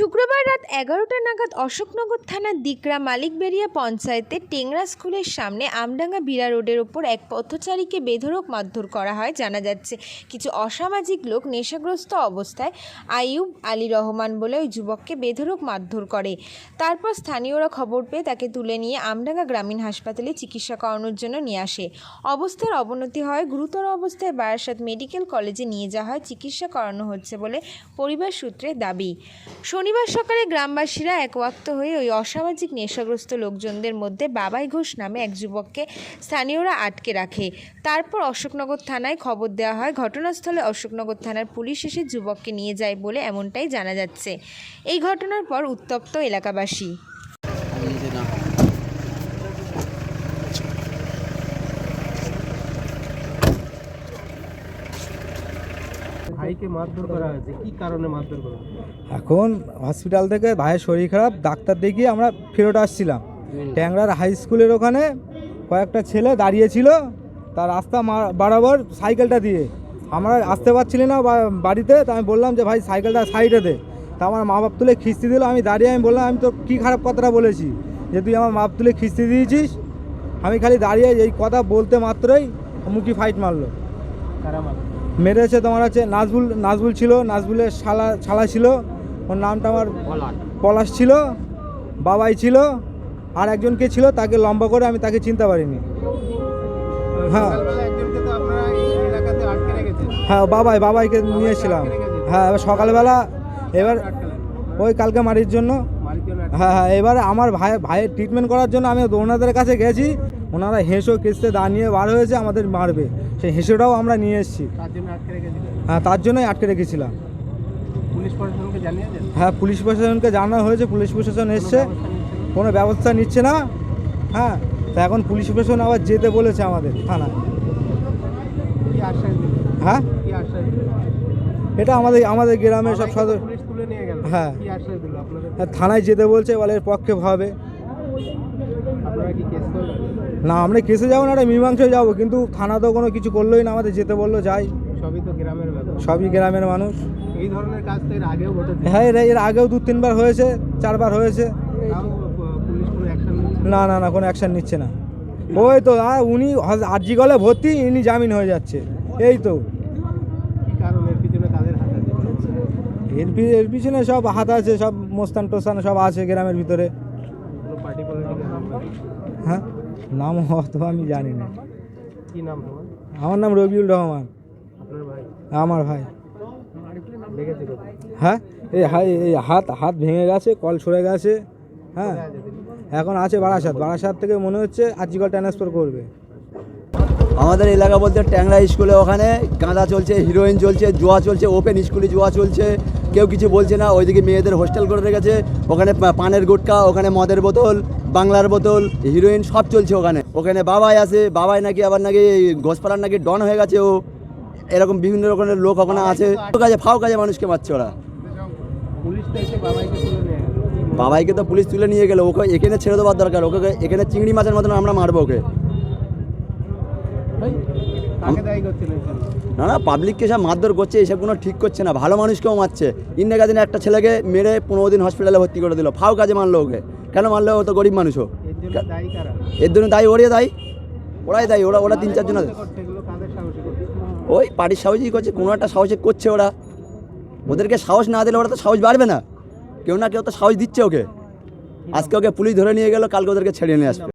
শুক্রবার রাত এগারোটা নাগাদ অশোকনগর থানার দিকরা মালিকবেরিয়া পঞ্চায়েতের টেংরা স্কুলের সামনে আমডাঙ্গা বিরা রোডের ওপর এক পথচারীকে বেধড়ক মারধর করা হয়, জানা যাচ্ছে। কিছু অসামাজিক লোক নেশাগ্রস্ত অবস্থায় আইয়ুব আলী রহমান বলে ওই যুবককে বেধড়ক মারধর করে। তারপর স্থানীয়রা খবর পেয়ে তাকে তুলে নিয়ে আমডাঙ্গা গ্রামীণ হাসপাতালে চিকিৎসা করানোর জন্য নিয়ে আসে। অবস্থার অবনতি হয়, গুরুতর অবস্থায় বারাসাত মেডিকেল কলেজে নিয়ে যাওয়া হয়, চিকিৎসা করানো হচ্ছে বলে পরিবার সূত্রে দাবি। শনিবার সকালে গ্রামবাসীরা একওয়াক্ত হয়ে ওই অসামাজিক নেশাগ্রস্ত লোকজনদের মধ্যে বাবাই ঘোষ নামে এক যুবককে স্থানীয়রা আটকে রাখে। তারপর অশোকনগর থানায় খবর দেওয়া হয়, ঘটনাস্থলে অশোকনগর থানার পুলিশ এসে যুবককে নিয়ে যায় বলে এমনটাই জানা যাচ্ছে। এই ঘটনার পর উত্তপ্ত এলাকাবাসী। ভাইকে মারধর করা হয়েছে? কি কারণে মারধর করা এখন হসপিটাল থেকে ভাইয়ের শরীর খারাপ ডাক্তার দেখিয়ে আমরা ফেরত আসছিলাম। ট্যাংরার হাই স্কুলের ওখানে কয়েকটা ছেলে দাঁড়িয়েছিল তার রাস্তা বরাবর সাইকেলটা দিয়ে। আমরা আসতে পারছিলি না বাড়িতে তা আমি বললাম যে ভাই সাইকেলটা সাইডে দে। তা আমার মা বাপ তুলে খিস্তি দিল আমি দাঁড়িয়ে আমি বললাম আমি তো কী খারাপ কথাটা বলেছি? যে তুই আমার মা বাপ তুলে খিস্তি দিয়েছিস? আমি খালি দাঁড়িয়ে এই কথা বলতে মাত্রই মুখি ফাইট মারলো। মেরেছে তোমার হচ্ছে নাজবুল নাজবুল ছিল নাজবুলের শালা শালা ছিল। ওর নামটা আমার পলাশ। ছিল বাবাই ছিল আর একজন কে ছিল তাকে লম্বা করে আমি তাকে চিনতে পারিনি। হ্যাঁ। সকালবেলা একজনকে তো আপনারা এই এলাকাতে আটকে রেখেছেন। হ্যাঁ বাবাই বাবাইকে নিয়েছিলাম। হ্যাঁ এবার সকালবেলা এবার ওই কালকে মারির জন্য হ্যাঁ হ্যাঁ এবার আমার ভাই ভাইয়ের ট্রিটমেন্ট করার জন্য আমি ওনাদের কাছে গেছি। ওনারা হেঁসো কিস্তে দাঁড়িয়ে বার হয়েছে আমাদের মারবে। সেই হেঁসোটাও আমরা নিয়ে এসেছি। হ্যাঁ তার জন্যই আটকে রেখেছিলাম। পুলিশ প্রশাসনকে জানিয়েছেন? হ্যাঁ পুলিশ প্রশাসনকে জানানো হয়েছে পুলিশ প্রশাসন এসছে। কোনো ব্যবস্থা নিচ্ছে না? হ্যাঁ তা এখন পুলিশ প্রশাসন আবার যেতে বলেছে আমাদের থানায়। হ্যাঁ? এটা আমাদের আমাদের গ্রামের সব সবাইকে হ্যাঁ। হ্যাঁ, থানায় যেতে বলছে বলে এর পক্ষে হবে না আমরা কেসে যাব না একটা মীমাংসায় যাব কিন্তু থানা তো কোনো কিছু করলোই না আমাদের যেতে বলল যাই। সবই তো গ্রামের সবই গ্রামের মানুষ। এই ধরনের কাজ তো এর আগেও হ্যাঁ এর আগেও দু তিনবার হয়েছে চারবার হয়েছে। না? না না কোনো অ্যাকশন নিচ্ছে না। ওই তো আর উনি আরজি গলে ভর্তি ইনি জামিন হয়ে যাচ্ছে। এই তো। কি কারণ? পিছনে কাদের হাত আছে? এর এর পিছনে সব হাত আছে সব মোস্তান টোস্তান সব আছে গ্রামের ভিতরে। হ্যাঁ? নাম হয়তো আমি জানি না। কি নাম তোমার? আমার নাম রবিউল রহমান। আপনার আমার ভাই। হ্যাঁ? এই এই হাত হাত ভেঙে গেছে কল সরে গেছে হ্যাঁ? এখন আছে বারাসাত। বারাসাত থেকে মনে হচ্ছে আর্জিকল ট্রান্সফার করবে। আমাদের এলাকা বলতে ট্যাংরা স্কুলে ওখানে গাঁদা চলছে হিরোইন চলছে জুয়া চলছে ওপেন স্কুলে জুয়া চলছে। কেউ কিছু বলছে না ওইদিকে মেয়েদের হোস্টেল করে রেখেছে ওখানে পানের গুটকা ওখানে মদের বোতল বাংলার বোতল হিরোইন সব চলছে ওখানে। ওখানে বাবাই আছে বাবাই নাকি আবার নাকি ঘোষপাড়ার নাকি ডন হয়ে গেছে ও। এরকম বিভিন্ন রকমের লোক ওখানে আছে। কাজে ফাও কাজে মানুষকে মারছে ওরা। বাবাইকে তো পুলিশ তুলে নিয়ে গেল ওকে এখানে ছেড়ে দেওয়ার দরকার ওকে এখানে চিংড়ি মাছের মতন আমরা মারবো ওকে। না না পাবলিককে সব মারধর করছে এসব কোনো ঠিক করছে না। ভালো মানুষকেও মারছে। ইন্ডিয়া দিনে একটা ছেলেকে মেরে পনেরো দিন হসপিটালে ভর্তি করে দিল। ফাও কাজে মারলো ওকে। কেন মারলো ও তো গরিব মানুষও? এর জন্য দায়ী এর জন্য দায়ী ওরে দায়ী। ওরাই দায়ী ওরা ওরা তিন চারজন ওই পার্টির সাহসই করছে কোনো একটা সাহসে করছে ওরা। ওদেরকে সাহস না দিলে ওরা তো সাহস বাড়বে না। কেউ না কেউ তো সাহস দিচ্ছে ওকে। আজকে ওকে পুলিশ ধরে নিয়ে গেল কালকে ওদেরকে ছেড়ে নিয়ে আসবে।